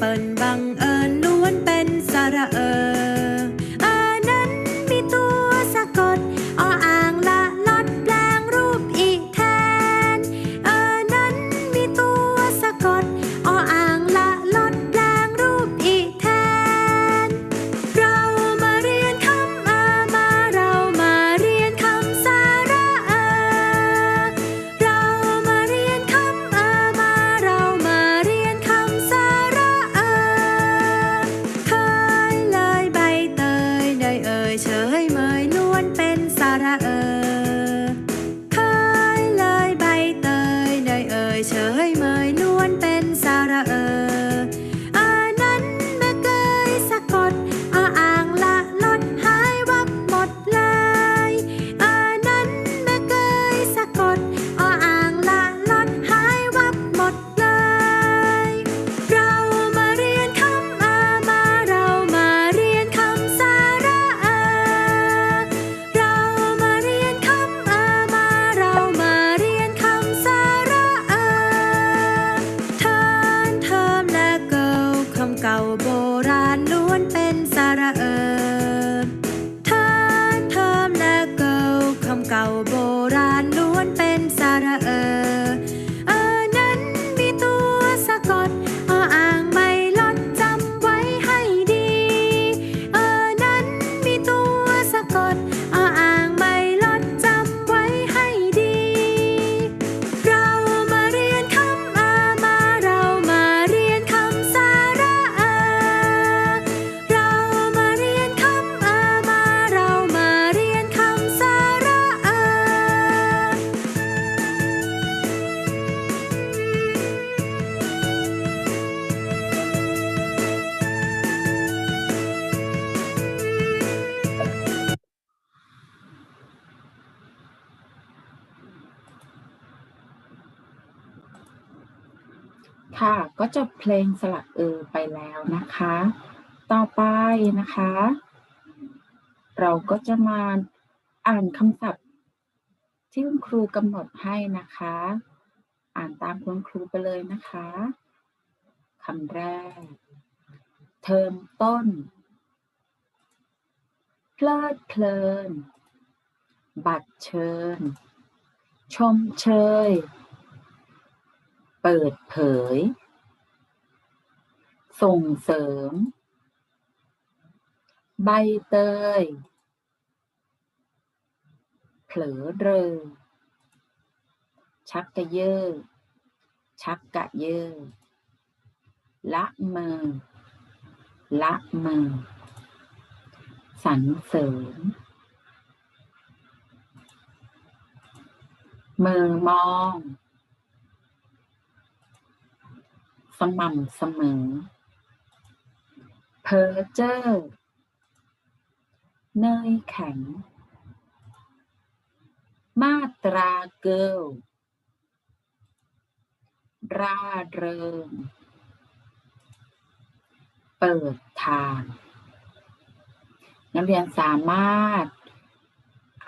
เปิลบังเอิญล้วนเป็นสระเอิญ โบราณ ค่ะ ก็จบเพลงสลักเออไปแล้วนะคะ ต่อไปนะคะ เราก็จะมาอ่านคำศัพท์ที่คุณครูกำหนดให้นะคะ อ่านตามคุณครูไปเลยนะคะคำแรก เทอมต้น เพลิดเพลิน บัตรเชิญ ชมเชย เปิดเผย ส่งเสริม ใบเตย เผลอเรอ ชักกระเยอ ชักกะเยอ ละเมอ ละเมอ สรรเสริญเมอมอง สม่ำเสมอ เพอเจอร์เนยแข็ง มาตราเกิลร่าเริง เปิดทาง นักเรียนสามารถ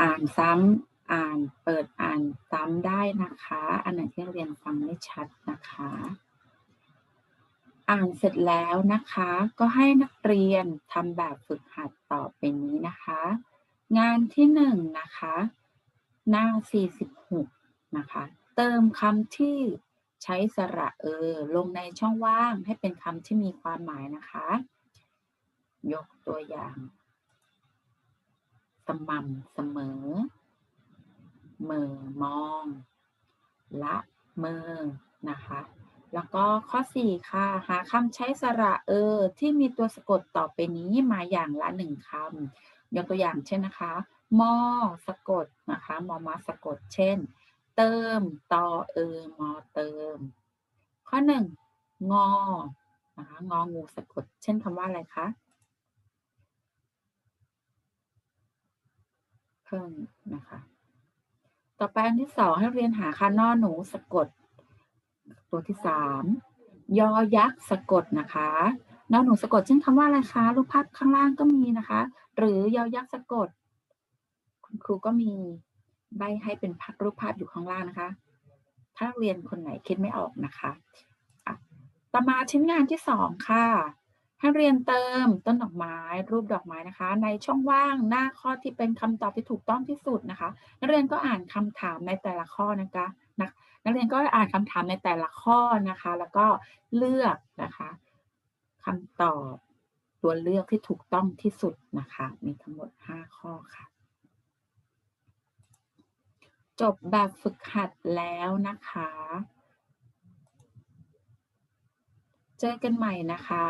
อ่านซ้ำอ่านเปิดอ่านซ้ำได้นะคะ อันไหนที่เรียนฟังไม่ชัดนะคะ อ่านเสร็จแล้วนะคะ ก็ให้นักเรียนทำแบบฝึกหัดต่อไปนี้นะคะ งานที่หนึ่งนะคะ หน้า 46 นะคะ เติมคำที่ใช้สระเออ ลงในช่องว่างให้เป็นคำที่มีความหมายนะคะ ยกตัวอย่าง สม่ำเสมอเหมอมอง ละเมอนะคะ แล้วก็ข้อ 4 ค่ะ หาคำใช้สระเออ ที่มีตัวสะกดต่อไปนี้มาอย่างละหนึ่งคำยกตัวอย่างเช่นนะคะมอสะกดนะคะมอมาสะกด เช่น เติมตอเออมอเติม ข้อ 1 งอนะคะงองูสะกด เช่นคำว่าอะไรคะเพิ่มนะคะ ต่อไปอันที่สองให้เรียนหาค่ะนอหนูสะกด ตัวที่สามยอยักษ์สะกดนะคะนอหนูสะกดเช่นคำว่าอะไรคะรูปภาพข้างล่างก็มีนะคะ หรือยอยักษ์สะกด คุณครูก็มีใบให้เป็นรูปภาพอยู่ข้างล่างนะคะ ถ้าเรียนคนไหนคิดไม่ออกนะคะะต่อมาชิ้นงานที่สองค่ะให้เรียนเติมต้นดอกไม้ รูปดอกไม้นะคะ ในช่องว่างหน้าข้อที่เป็นคำตอบที่ถูกต้องที่สุดนะคะ นักเรียนก็อ่านคำถามในแต่ละข้อนะคะ นักนักเรียนก็อ่านคำถามในแต่ละข้อนะคะ แล้วก็เลือกนะคะคำตอบตัวเลือกที่ถูกต้องที่สุดนะคะ มีทั้งหมด 5 ข้อค่ะ จบแบบฝึกหัดแล้วนะคะ เจอกันใหม่นะคะ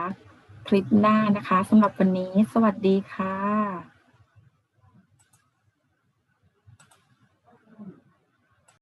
คลิปหน้านะคะสำหรับวันนี้ สวัสดีค่ะ